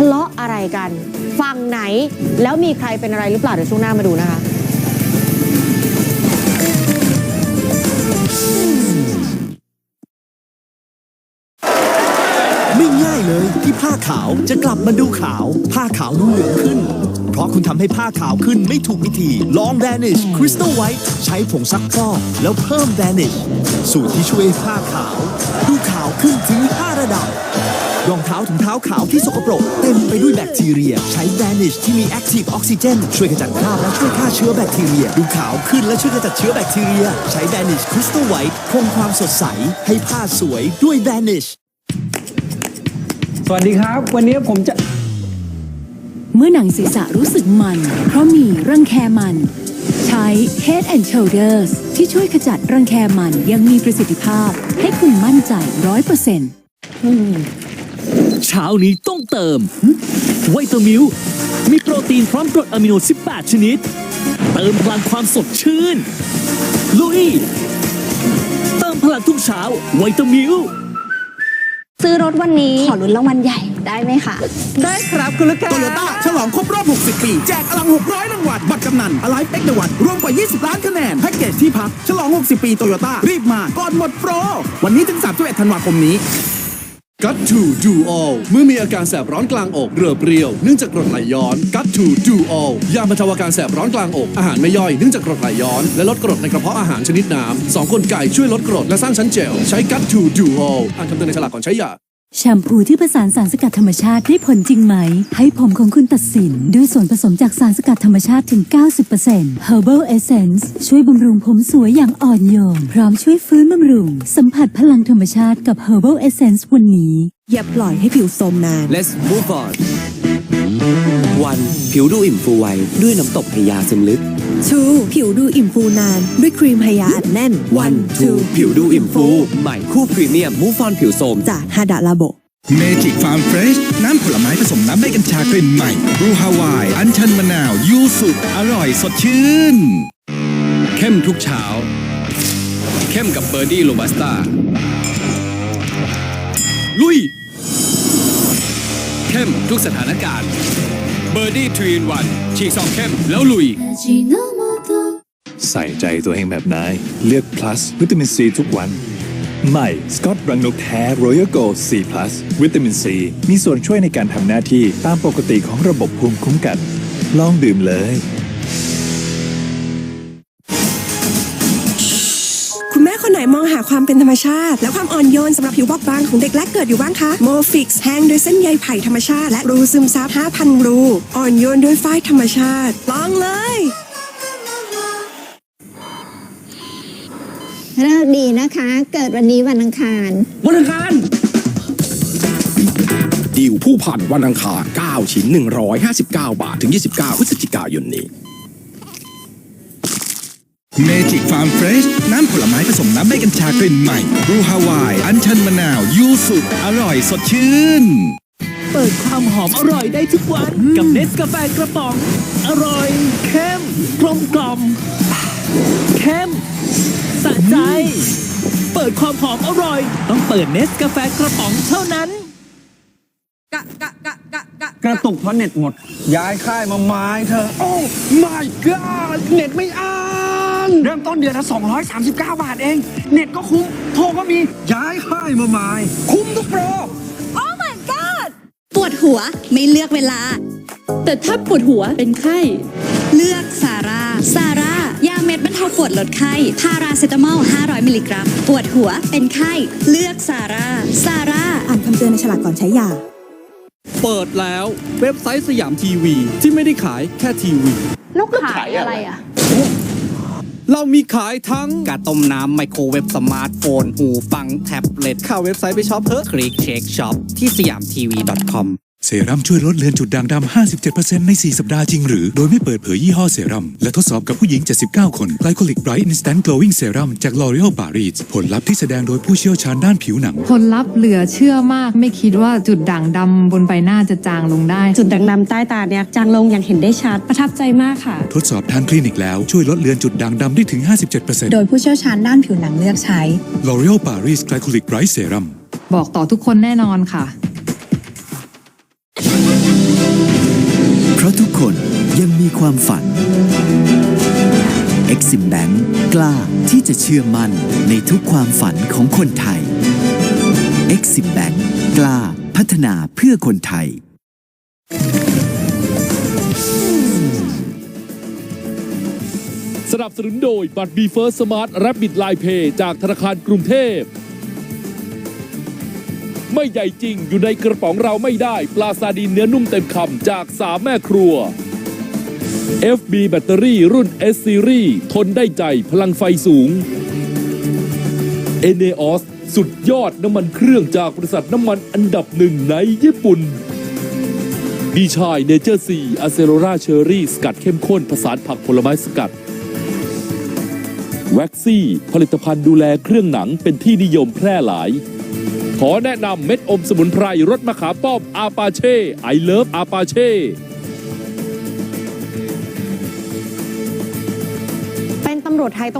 ทะเลาะอะไรกันฝั่งไหน แล้วมีใครเป็นอะไรหรือเปล่าเดี๋ยวช่วงหน้ามาดูนะคะไม่ง่ายเลยที่ผ้าขาวจะกลับมาดูขาว ผ้าขาวดูเหลืองขึ้น เพราะคุณทำให้ผ้าขาวขึ้นไม่ถูกวิธีลอง Vanish Crystal White ใช้ผงซักฟอกแล้วเพิ่ม Vanish สูตรที่ช่วยให้ผ้าขาว ดูขาวขึ้นถึง 5 ระดับ รองเท้าถุงเท้าขาวที่สกปรก เต็มไปด้วยแบคทีเรีย ใช้ Vanish ที่มี Active Oxygen ช่วยขจัดคราบและช่วยฆ่าเชื้อแบคทีเรีย ดูขาวขึ้นและช่วยขจัดเชื้อแบคทีเรีย ใช้ Vanish Crystal White คงความสดใส ให้ผ้าสวยด้วย Vanish สวัสดีครับ วันนี้ผมจะ เมื่อหนังศีรษะรู้สึกมัน เพราะมีรังแคมัน ใช้ Head and Shoulders ที่ช่วยขจัดรังแคมันอยังมีประสิทธิภาพ ให้คุณมั่นใจร้อยเปอร์เซ็นต์ เช้านี้ต้องเติมไวตามิลมีโปรตีนพร้อมกรดอะมิโน 18 ชนิด เติมพลังความสดชื่น ลุย เติมพลังทุกเช้าไวตามิลซื้อรถวันนี้ ขอลุ้นรางวัลใหญ่ได้ไหมคะ ได้ครับคุณลูกค้าโตโยต้าฉลองครบรอบ 60 ปี แจกอลัง 600 รางวัลบัตรกำนันอะไรเอ็กเดวันรวมกว่า 20 ล้านคะแนน แพ็กเกจที่พัก ฉลอง 60 ปีโตโยต้ารีบมา ก่อนหมดโปร วันนี้ถึง 31 ธันวาคมนี้ กัตทูดูออลเมื่อมีอาการแสบร้อนกลางอกเรือเปรี้ยวเนื่องจากกรดไหลย้อนกัตทูดูออลยาบรรเทาอาการแสบร้อนกลางอกอาหารไม่ย่อยเนื่องจากกรดไหลย้อน และลดกรดในกระเพาะอาหารชนิดน้ำสองกลไกช่วยลดกรดและสร้างชั้นเจลใช้กัตทูดูออลอ่านคำเตือนในฉลากก่อนใช้ยา แชมพูที่ผสานสารสกัดธรรมชาติได้ผลจริงไหม ให้ผมของคุณตัดสิน ด้วยส่วนผสมจากสารสกัดธรรมชาติถึง 90% Herbal Essence ช่วยบำรุงผมสวยอย่างอ่อนโยน พร้อมช่วยฟื้นบำรุง สัมผัสพลังธรรมชาติกับ Herbal Essence วันนี้ อย่าปล่อยให้ผิวโทรมนาน Let's move on วันผิวดูอิ่มฟูไวด้วยน้ำตกพยาซึมลึก Two ผิวดูอิ่มฟูนาน ด้วยครีมไฮยาอัดแน่น One Two ผิวดูอิ่มฟู ใหม่คู่พรีเมียมมูฟอนผิวโสมจากฮาดาลาโบเมจิกฟาร์มเฟรชน้ำผลไม้ผสมน้ำใบกัญชากลิ่นใหม่บรูฮาวาย อัญชันมะนาว ยูสุอร่อยสดชื่น เข้มทุกเช้า เข้มกับเบอร์ดี้โรบัสต้าลุย เข้มทุกสถานการณ์เบอร์ดี้ทรีนวันฉีกซองเข้มแล้วลุย ใส่ใจตัวเองแบบนาย เลือก plus วิตามินซีทุกวัน ใหม่ สกอตรังนกแท้ Royal Gold 4 plus วิตามินซีมีส่วนช่วยในการทำหน้าที่ตามปกติของระบบภูมิคุ้มกัน ลองดื่มเลย คุณแม่คนไหนมองหาความเป็นธรรมชาติ และความอ่อนโยนสำหรับผิวบอบบางของเด็กแรกเกิดอยู่บ้างคะโมฟิกซ์แห้งด้วยเส้นใยไผ่ธรรมชาติ และรูซึมซับ5,000 รู อ่อนโยนด้วยฝ้ายธรรมชาติ ลองเลยเลิกดีนะคะ เกิดวันนี้วันอังคารวันอังคารดิวผู้ผ่านวันอังคาร 9 ชิ้น 159 บาท ถึง 29พฤศจิกายนนี้ เมจิกฟาร์มเฟรชน้ำผลไม้ผสมน้ำใบกัญชากลิ่นใหม่บรูฮาวาย อัญชันมะนาว ยูสุอร่อยสดชื่น เปิดความหอมอร่อยได้ทุกวันกับเนสกาแฟกระป๋อง อร่อยเข้มกลมกล่อมเข้มสะใจ เปิดความหอมอร่อย ต้องเปิดเนสกาแฟกระป๋องเท่านั้นกระตุกเพราะเน็ตหมด ย้ายค่ายมาไม้เธอ โอ้ my god เน็ตไม่อ่า นเริ่มต้นเดือนละ 239 บาทเอง เน็ตก็คุ้ม โทรก็มี ย้ายค่ายมาไม้คุ้มทุกโปรปวดหัวไม่เลือกเวลา แต่ถ้าปวดหัวเป็นไข้ เลือกซาร่าซาร่ายาเม็ดบรรเทาปวดลดไข้ พาราเซตามอล 500 มิลลิกรัม ปวดหัวเป็นไข้ เลือกซาร่าซาร่าอ่านคำเตือนในฉลากก่อนใช้ยา เปิดแล้วเว็บไซต์สยามทีวี ที่ไม่ได้ขายแค่ทีวี แล้วขายอะไรอะ เรามีขายทั้งกาต้มน้ำไมโครเวฟสมาร์ทโฟน หูฟัง แท็บเล็ตเข้าเว็บไซต์ไปช็อปเถอะคลิกเช็คช็อปที่สยามทีวี .com เซรั่มช่วยลดเลือนจุดด่างดำ 57%ใน 4 สัปดาห์จริงหรือ โดยไม่เปิดเผยยี่ห้อเซรั่ม และทดสอบกับผู้หญิง 79 คน Glycolic Bright Instant Glowing Serum จาก L'Oreal Paris ผลลัพธ์ที่แสดงโดยผู้เชี่ยวชาญด้านผิวหนัง ผลลัพธ์เหลือเชื่อมากไม่คิดว่าจุดด่างดำบนใบหน้าจะจางลงได้ จุดด่างดำใต้ตาเนี่ยจางลงอย่างเห็นได้ชัด ประทับใจมากค่ะ ทดสอบทางคลินิกแล้วช่วยลดเลือนจุดด่างดำได้ถึง 57%โดยผู้เชี่ยวชาญด้านผิวหนังเลือกใช้ L'Oreal Paris Glycolic Bright Serum บอกต่อทุกคนแน่นอนค่ะ พราะทุกคนยังมีความฝัน Exim Bank กล้าที่จะเชื่อมั่นในทุกความฝันของคนไทย Exim Bank กล้าพัฒนาเพื่อคนไทย สนับสนุนโดยบัตรบีเฟิร์สสมาร์ทรับบิดไลน์เพย์จากธนาคารกรุงเทพ ไม่ใหญ่จริงอยู่ในกระป๋องเราไม่ได้ ปลาซาดีนเนื้อนุ่มเต็มคำจากสามแม่ครัว FB แบตเตอรี่รุ่น S Series ทนได้ใจพลังไฟสูง e n e o s สุดยอดน้ำมันเครื่องจากบริษัทน้ำมันอันดับหนึ่งในญี่ปุ่นบีชายเนเจอร์ซีอะเซโรราเชอรี่สกัดเข้มข้นผสานผักผลไม้สกัดแว็กซี่ ผลิตภัณฑ์ดูแลเครื่องหนังเป็นที่นิยมแพร่หลาย ขอแนะนำเม็ดอมสมุนไพรรสมะขามป้อมอาปาเช่ไอเลิฟอาปาเช่เป็นตำรวจไทยต้อง